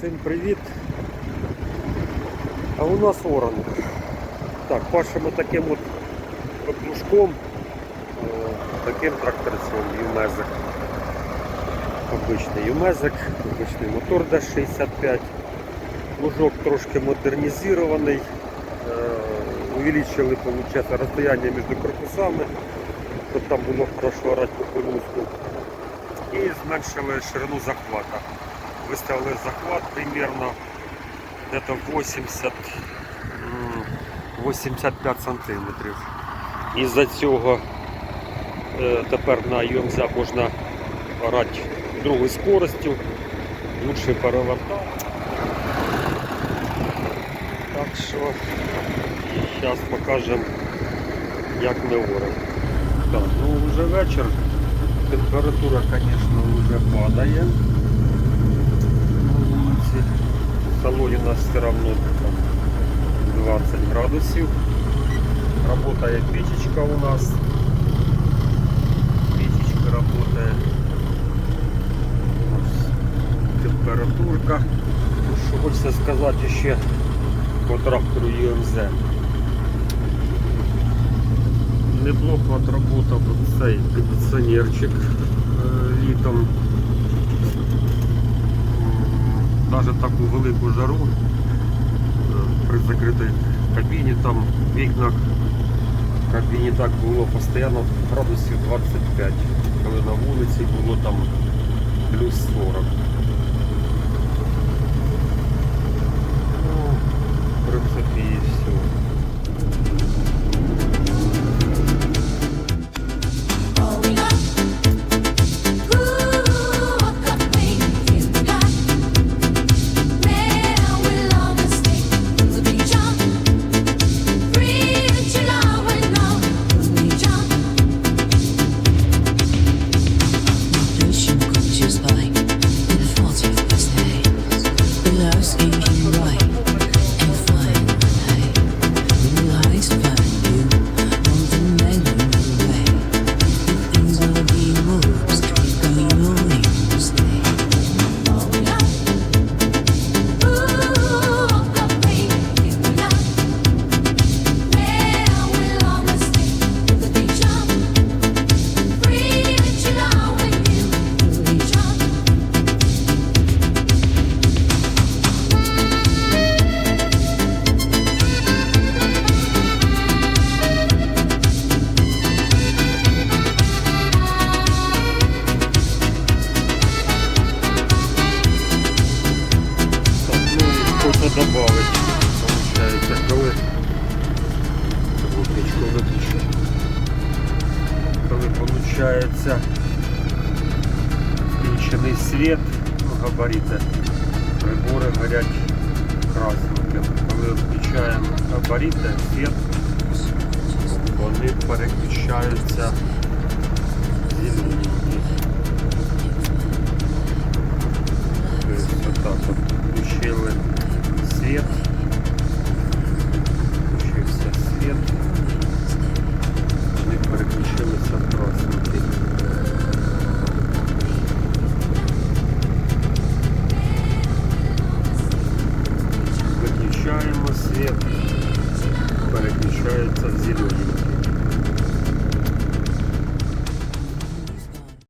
Всім привіт! А у нас оранг. Так, пашемо таким от плужком, таким тракторцем Юмезик. Обичний Юмезик, обичний мотор D65. Плужок трошки модернізований. Е, Увеличили получается, розстояння між корпусами, щоб там було хорошо орати по полюску. І зменшили ширину захвата. Выставили захват примерно где-то 80, 85 сантиметрів. Із-за цього е, тепер на ЮМЗ можна орати другою скоростю, лучше перевертати. Так що зараз покажемо, як ми оремо. Так, ну вже вечір. Температура, звісно, вже падає. На вулиці. В салоні у нас все там 20 градусів. Работає печечка у нас. Печечка работає. Ось температурка. Ну, Що хочеться сказати ще по трактору ЮМЗ. Неплохо отработав цей кондиціонерчик е, літом. Навіть таку велику жару е, при закритій кабіні, там в вікнах в кабіні так було постійно градусів 25, коли на вулиці було там плюс 40. Так, добавить, получается, коли таку печку виключу. Коли получается. Включений світ, ну, габарити, прибори горять красненьким. Коли включаємо габарити, світ, вони переключаються зелененьким. переключається в зелененький.